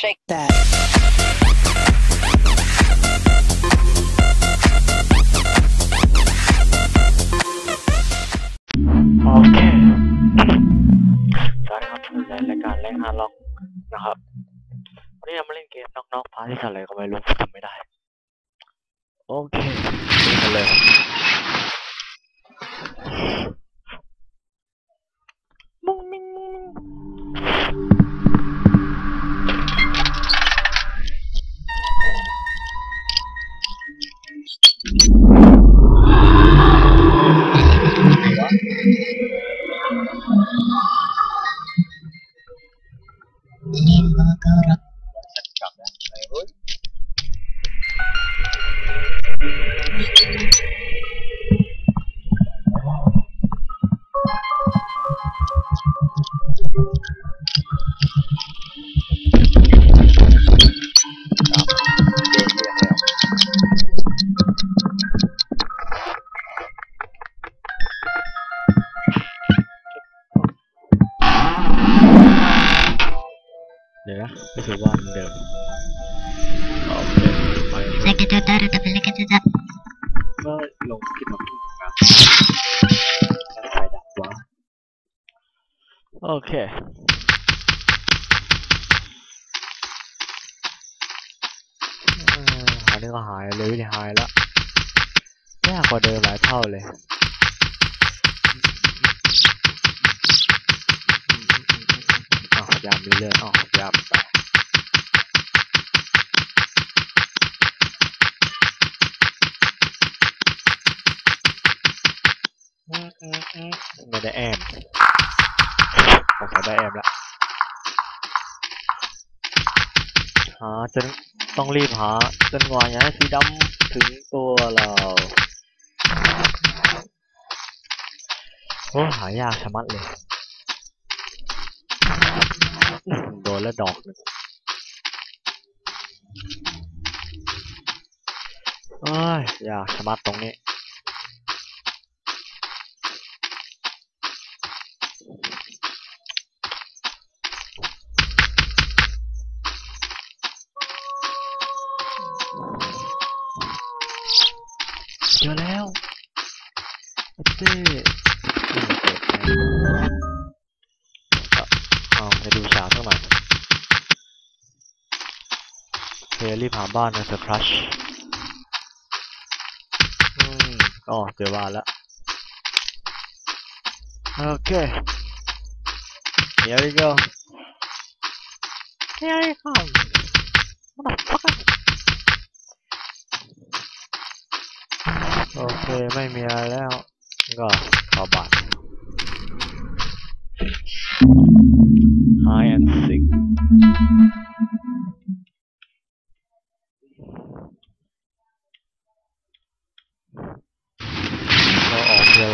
Shake that. โอเคสวัสดีครับทุกท่านรายการแรงฮาร์ล็อกนะครับ วันนี้เรามาเล่นเกมน็อกๆพาที่อะไรก็ไม่รู้จำไม่ได้ โอเคดูกันเลย กลับแล้วไนนี้ก็หายเลยวิธีหายแล้วยากกว่าเดิมหลายเท่าเลยอ้าวยามีเรื่อยอ้าวยามไปมอืมอืมไม่ได้แอมสงสัยได้แอมแล้วหาจน ต้องรีบหาจนกว่าอย่าให้สีดำถึงตัวเราโอ้หายากชะมัดเลยโดนแล้วดอกหนึ่งอ้ยยากชะมัดตรงนี้ เจอแล้ว เจ้นี่เอาไปดูฉากสักหน่อยโอเครีบหาบ้านนะเซอร์ครัชอืมอ๋อเจอบ้านแล้ว โอเค here we go here we come motherfucker โอเค ไม่มีอะไรแล้ว ก็เข้าบ้าน High and sick เราออกเรือ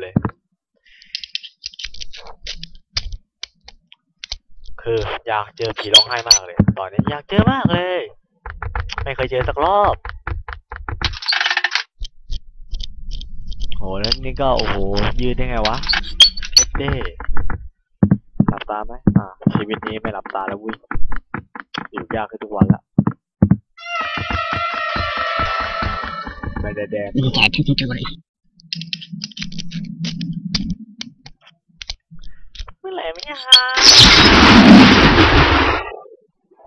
เลย คืออยากเจอผีร้องไห้มากเลย ตอนนี้อยากเจอมากเลย ไม่เคยเจอสักรอบโหแล้วนี่ก็โอ้โหยืดได้ไงวะเอ็ดเด้ตาไหมอ่าชีวิตนี้ไม่หลับตาแล้ววุ้ยอยู่ยากขึ้นทุกวันละไม่ได้แดง You get to the door. เมื่อไหร่ไม่ยฮะ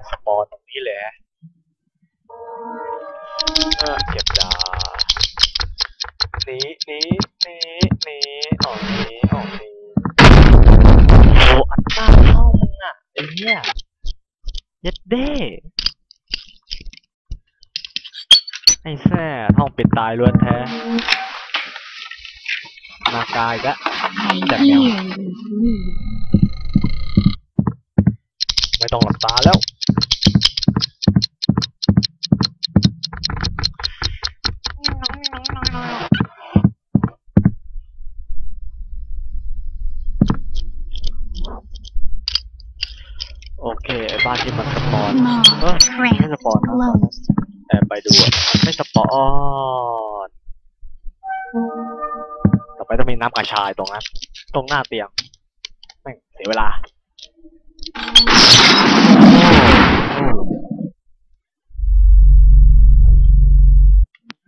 สปอนตรงนี้แหละเออเก็บดาหนีหนีหนีหนีออกหนีออกหนีโอ้อัดหน้าเข้ามึงอะไอ้เหี้ยย็ดเด้ไอ้แซ่ท่องปิดตายล้วนแท้นากายกะ I hear you breathe. ไม่ต้องหลับตาแล้ว โอเคไอ้บ้านที่มันสปอน Small, เออไม่ส cramped, ปอนนะ close. แอบไปดูอะไม่สปอนต่อ ไปต้องมีน้ำกระชายตรงนั้น ตรงหน้าเตียงแม่งเสียเวลา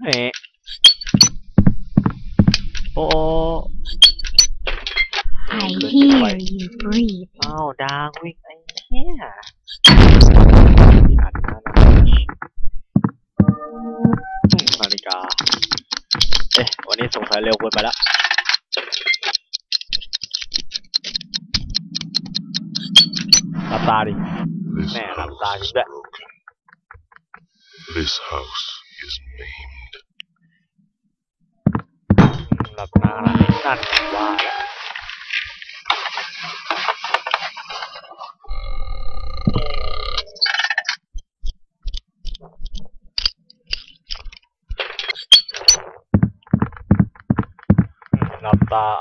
เฮ้โอ้ I hear you breathe. อ้าวดางวิ่งไอ้เหี้ยมีอันนั้นนะอืมนาฬิกา เอ๊ะ วันนี้สงสัยเร็วเกินไปแล้ว หลับตาดิ This Man, I'm house dying is back. broken. This house is maimed. อื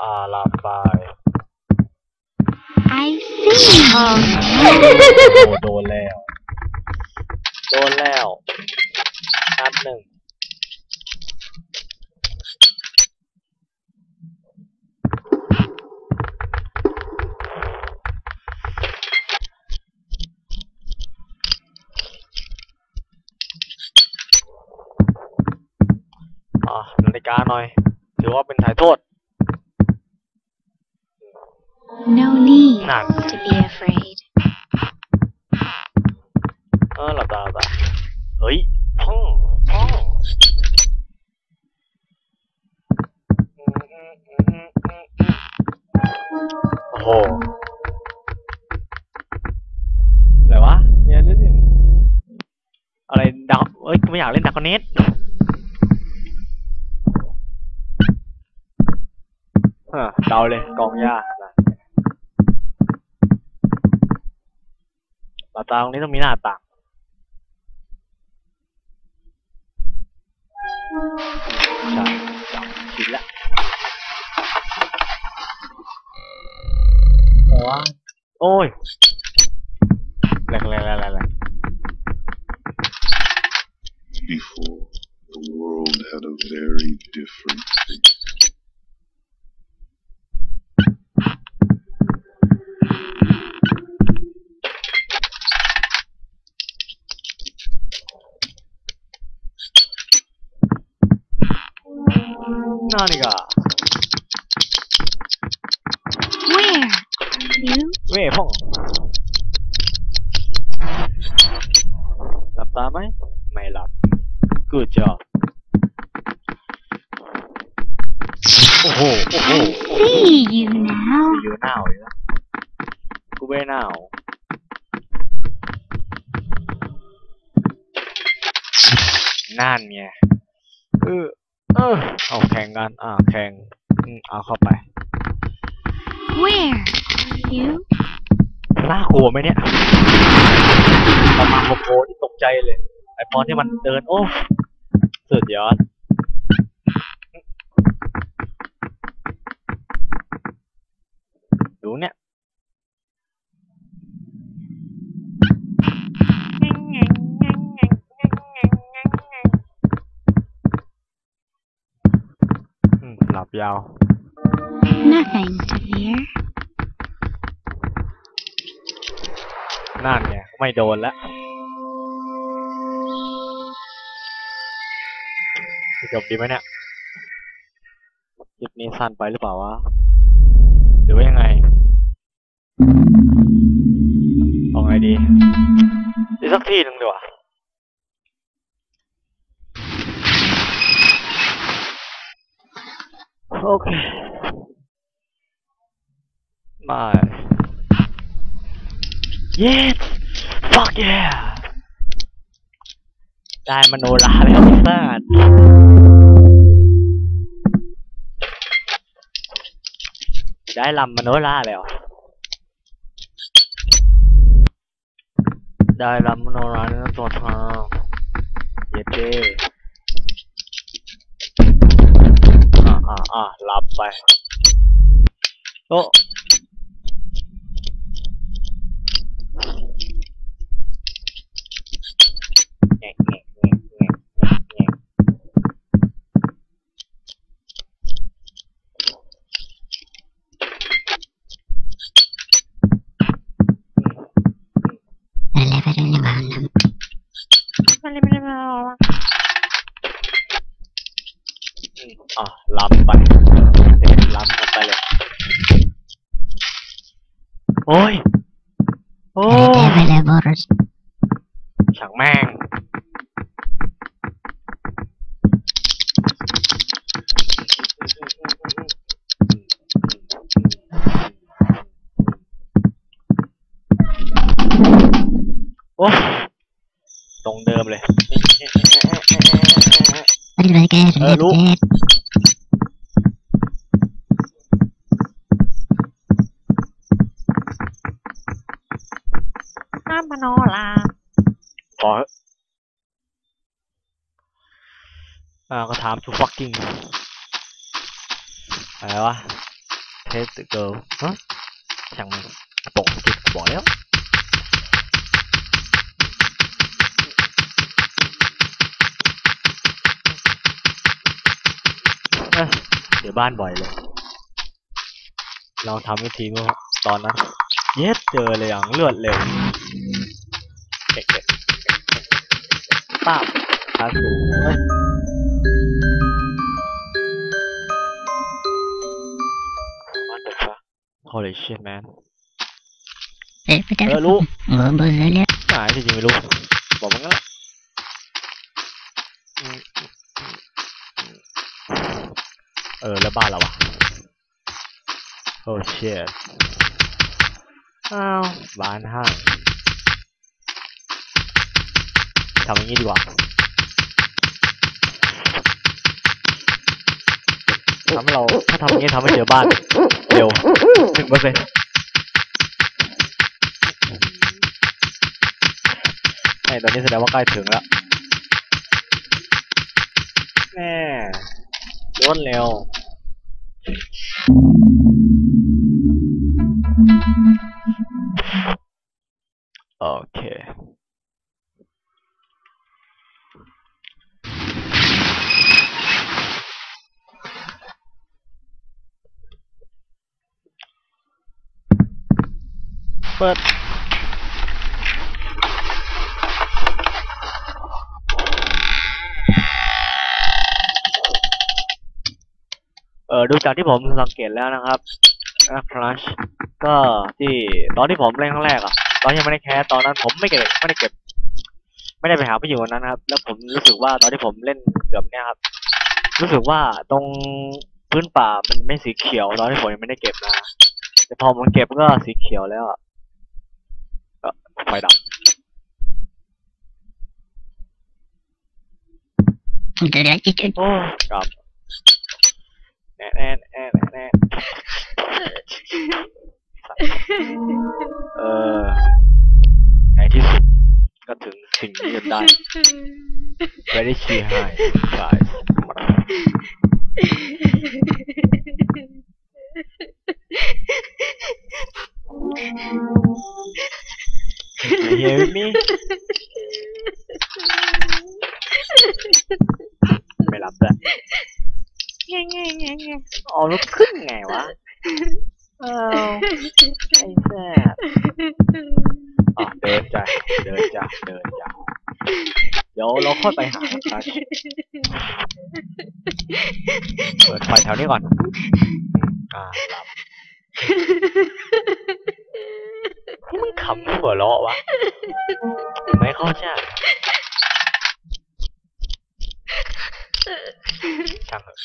โดนแล้ว โดนแล้วนัดหนึ่งอ่านาฬิกาหน่อย โอ้โหอะไรวะเนี่ยนี่นี่อะไรดักเอ้ยกูไม่อยากเล่นดักคอนเนตเออเดาเลยกองยานะหลับตาตรงนี้ต้องมีหน้าต่าง ยโอ้ยแรงแรงแรงแรงแรง Before, the world had a very different face. 何が Where? You? เว่พ่องหลับตา ไหม ไม่หลับ good job โอ้โห โอ้โห I see you now. กูอยู่หนาวอยู่นะกูไม่หนาวนั่นไงเออเออเอาแข่งกัน อ่า แข่ง อืมเอาเข้าไป Where? You? น่ากลัวไหมเนี่ยประมาณโมโกที่ตกใจเลย ไอพอนที่มันเดิน โอ้ สุดยอด ดูเนี่ยหลับยาว Nothing to นั่นไงไม่โดนแล้วจบดีไหมเนี่ยคลิปนี้สั้นไปหรือเปล่าวะ หรือว่ายังไงเอาไงดีอีกสักทีหนึ่งดีกว่าโอเคมา yes fuck yeah ได้มโนราแล้วสัสได้ลำมโนราแล้ว ได้ลำมโนราในตัวทางเย็ดเจ้อ่าอ่าอ่าหลับไปโอ้ แงะแงะแงะแงะแงะแงะอืมอะลำไปลำกันไปเลย โอ้ย โอ้ยช่างแม่ง โอ้ตรงเดิมเลยเออรู้น้ำมโนราขอเถอะอ่าก็ถาม to fucking อะไรวะ take the girl ฮะช่างมันปกจิตบอกแล้ว เอ้ย เดี๋ยวบ้านบ่อยเลย ลองทำวิธีเมื่อตอนนั้น เย็ดเจอเลยอย่างรวดเร็วเด็กๆป้าบครับเฮ้ย What the fuck Holy shit man เออรู้หายจริงๆไม่รู้ บอกมันงั้นแหละอืมอืมอืมอืม เออ แล้วบ้านเราอะโอ้ shit อ้าวบ้านห้างทำอย่างนี้ดีกว่าทำให้เราถ้าทำอย่างนี้ทำให้เจอบ้านเร็วหนึ่งเปอร์เซ็นต์ไอ้ตอนนี้แสดงว่าใกล้ถึงแล้วแน่ร วดเร็ว โอเคเปิด เออดูจากที่ผมสังเกตแล้วนะครับนะครัชก็ที่ตอนที่ผมเล่นครั้งแรกอะตอนยังไม่ได้แคสตอนนั้นผมไม่เก็บไม่ได้เก็บ ไม่ได้ไปหาผู้หญิงคนนั้นนะครับ แล้วผมรู้สึกว่าตอนที่ผมเล่นเกือบเนี่ยครับ รู้สึกว่าตรงพื้นป่ามันไม่สีเขียว ตอนที่ผมยังไม่ได้เก็บนะแต่พอมันเก็บก็สีเขียวแล้วอะก็ไฟดับโอ้กลับ แน่แน่แน่แน่แน่เออในที่สุดก็ถึงสิ่งนี้จนได้ Very key high guys You hear me ไม่รับแล้ว แง่แง่แง่แง่เอาลุกขึ้นไงวะอ้าวไอ้แซ่บอะเดินจ้ะเดินจ้ะเดินจ้ะเดี๋ยวเราค่อยไปหากันเปิดไฟแถวนี้ก่อนอืมอ่าหลับนี่มึงขำหัวเราะวะไม่เข้าใจ ช่างเถอะ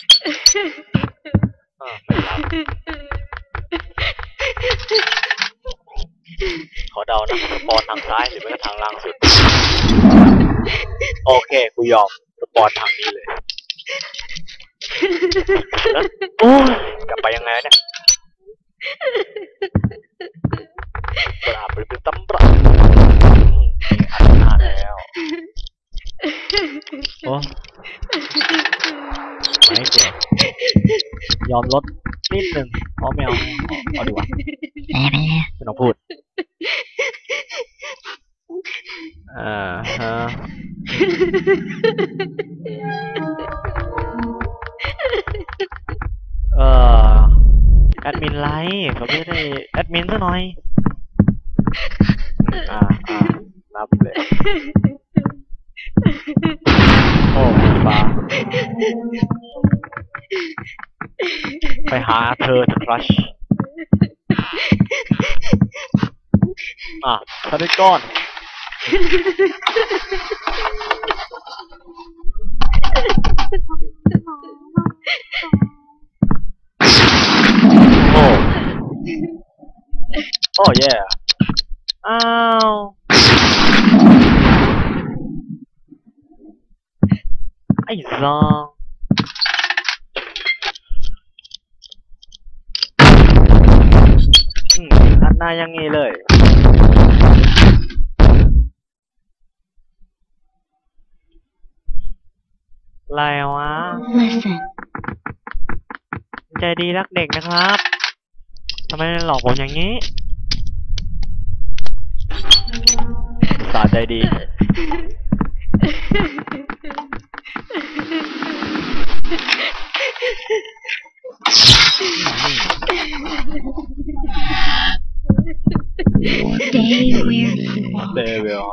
อ่าไม่รับขอเดานะสปอนทางซ้ายหรือไม่ก็ทางล่างสุด โอเค กูยอมสปอนทางนี้เลยแล้วโอ้ยกลับไปยังไงเนี่ยปราบหรือเป็นตำราอันหน้าแล้ว โอ้ ไม่เจ็บยอมลดนิดหนึ่งเพราะไม่เอาเอาดีกว่า There, there. ไม่ต้องพูดอ่าฮะเอ่อแอดมินไลฟ์เขาไม่ได้แอดมินซะหน่อยอืมอ่าอ่านับเลยโอ้บ้าไป หาเธอครัชอะสวัสดีก่อน โอ้ โอ้เย่อ้าว ไอ้ซองอืมอัน หน้าอยังงี้เลยอะไรวะ Listen. ใจดีรักเด็กนะครับทำไมหลอกผมอย่างนี้ สาใจดี เดวิล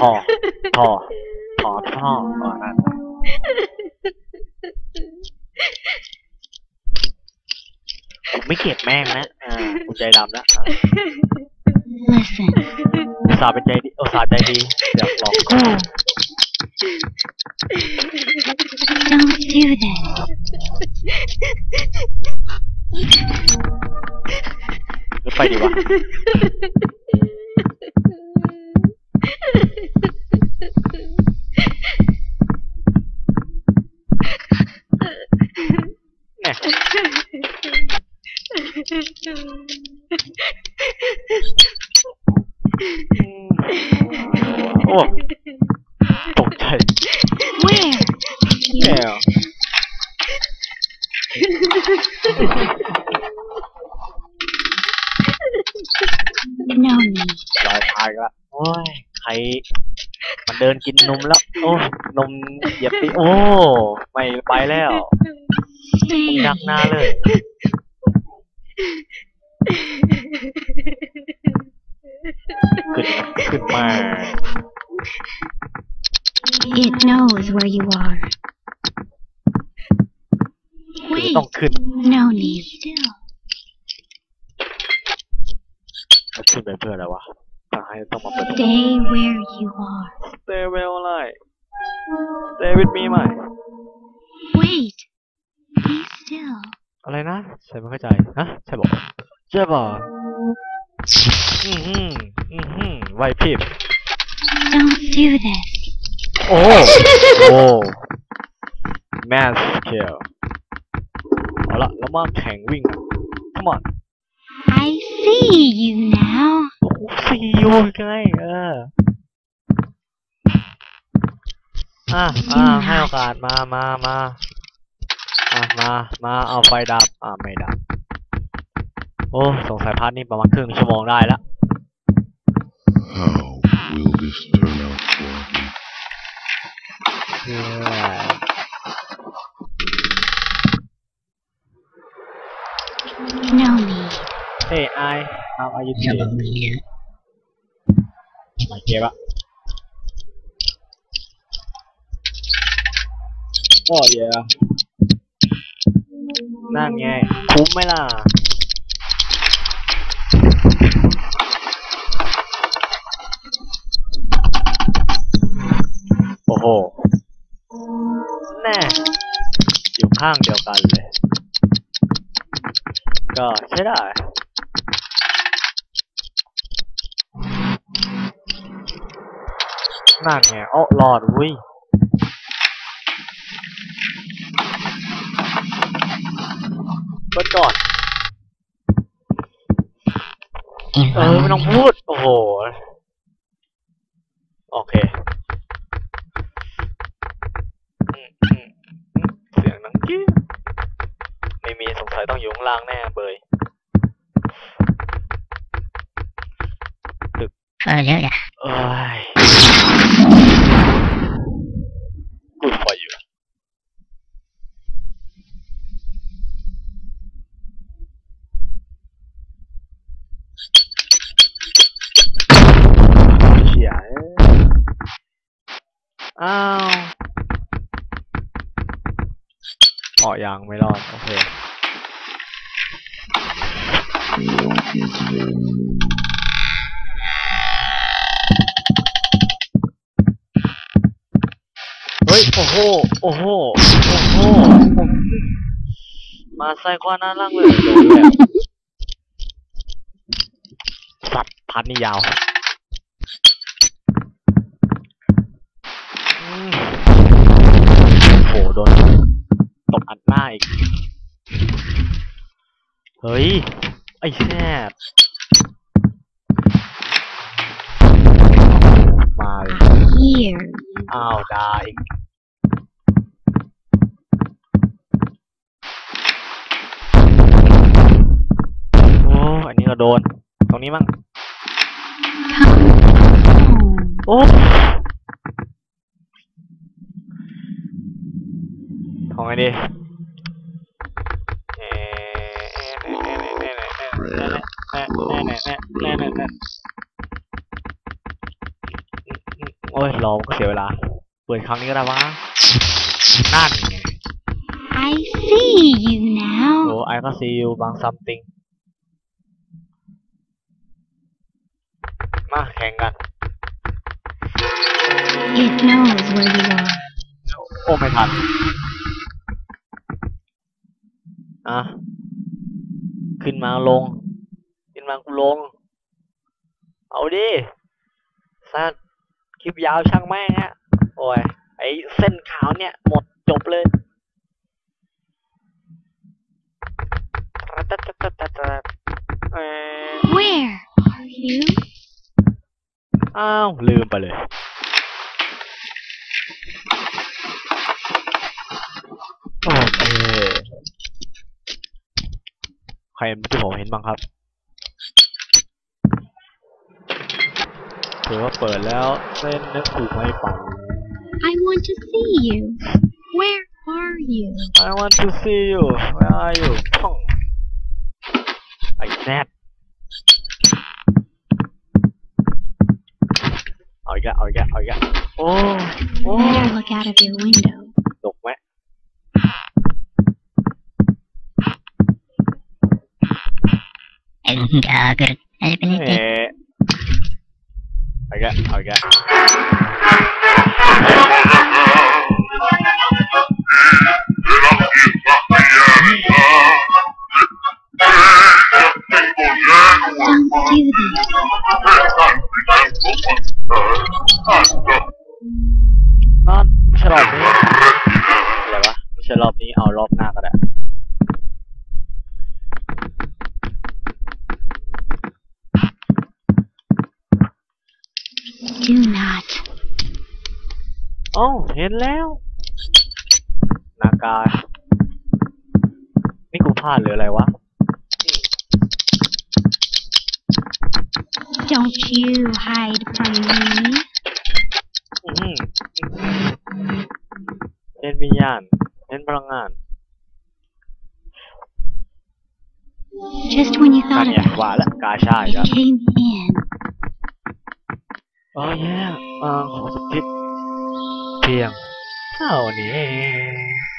พอพอพอพ่ออ๋อนั่นผมไม่เกลียดแม่งนะ อ่ากูใจดำแล้วอะ Listen. อุตส่าห์เป็นใจดีอุตส่าห์ใจดีอยากหลอกกู Don't do this. หรือ นเดินกินนมแล้ว โอ้ยนมเหยียบตีโอ้ ไม่ไปแล้ว Stay ดักหน้าเลย ขึ้นขึ้นมา It knows where you are. คือ Wait. ต้องขึ้น No need. Still. ขึ้นไปเพื่ออะไรวะถ้าให้ต้องมาเปิด Stay where you are. Stay well อะไร Stay with me ไหม Wait. Be still. อะไรนะใช่ไม่เข้าใจฮะใช่บอกใช่บอกอือหืออือหือไหวพริบ Don't do this. โอ้ โอ้แมสเ l ลเอาละแล้วมาแข่งวิ่ง come on I see you now. โอ้โหซีอูไงเออ อะอะให้โอกาสมามามาอะมา มาเอาไฟดับ อะไม่ดับ โอ้สงสัยพาร์ทนี้ประมาณครึ่งชั่วโมงได้ละ How will this turn out for me? เพื่อ No need. เฮ้ยไอเอาอายุ Hello เ here. มาเก็บอะ โอ้ยนั่นไง คุ้มไหมล่ะ โอ้โห แน่ อยู่ข้างเดียวกันเลย ก็ใช้ได้นั่นไงโอ้รอดวุ้ย เปิดก่อน เออไม่ต้องพูด โอ้โห โอเคอืมอืมอืมเสียงนังกี้ ไม่มีสงสัยต้องอยู่ข้างล่างแน่เบย Further down. เอ้ยกูคอยอยู่เฉียเอ้ย อ้าวออกยังไม่รอด โอเคเฮ้ย โอ้โห โอ้โห โอ้โห มาใส่กว่าหน้าล่างเลยโดนเลยอะสัตว์พันนี่ยาวอืม โอ้โหโดนตบอัดหน้าอีก เฮ้ย ไอ้แซ่บมาเลย Here. อ้าวดาอีกโอ้อันนี้เราโดน ตรงนี้มั้งโอ้ ไงดีเอ่อโอ้ยรอก็เสียเวลา เปิดครั้งนี้ก็ได้วะนั่นไง I see you now. ไอก็ซีอยู่บาง something มาแข่งกัน It knows where you are. โอ้ ไม่ทัน อะ ขึ้นมาลง ขึ้นมากูลง เอาดิสัตว์คลิปยาวช่างแม่งฮะ โอ้ย ไอเส้นขาวเนี่ย หมดจบเลยเอ่อ Where are you? อ้าว ลืมไปเลย โอเค ใครที่ผมเห็นบ้างครับถือว่าเปิดแล้วเส้นนึกถูกไม่ปัง I want to see you. Where are you? I want to see you where are you พ่องไอ้แนทเอาอีกแล้วเอาอีกแล้วเอาอีกแล้วโอ้โอ้ Better look out of your window. ตกไหม I think I could help เอ๊ anything. ะเอาอีกแล้วเอาอีกแล้ว Don't do this. นอนไม่ใช่รอบนี้อะไรวะไม่ใช่รอบนี้เอารอบหน้าก็ได้ Do not. โอ้าเห็นแล้วนากานี่กูพลาดหรืออะไรวะ Don't you hide from me. อื้อหือเป็นวิญญาณเป็นพลังงาน Just when you นั่ thought นไง about ว่าละกาชาอีก it, แล้ว it came in. โอ้ยเออของสุดทิศเพียงเท่านี้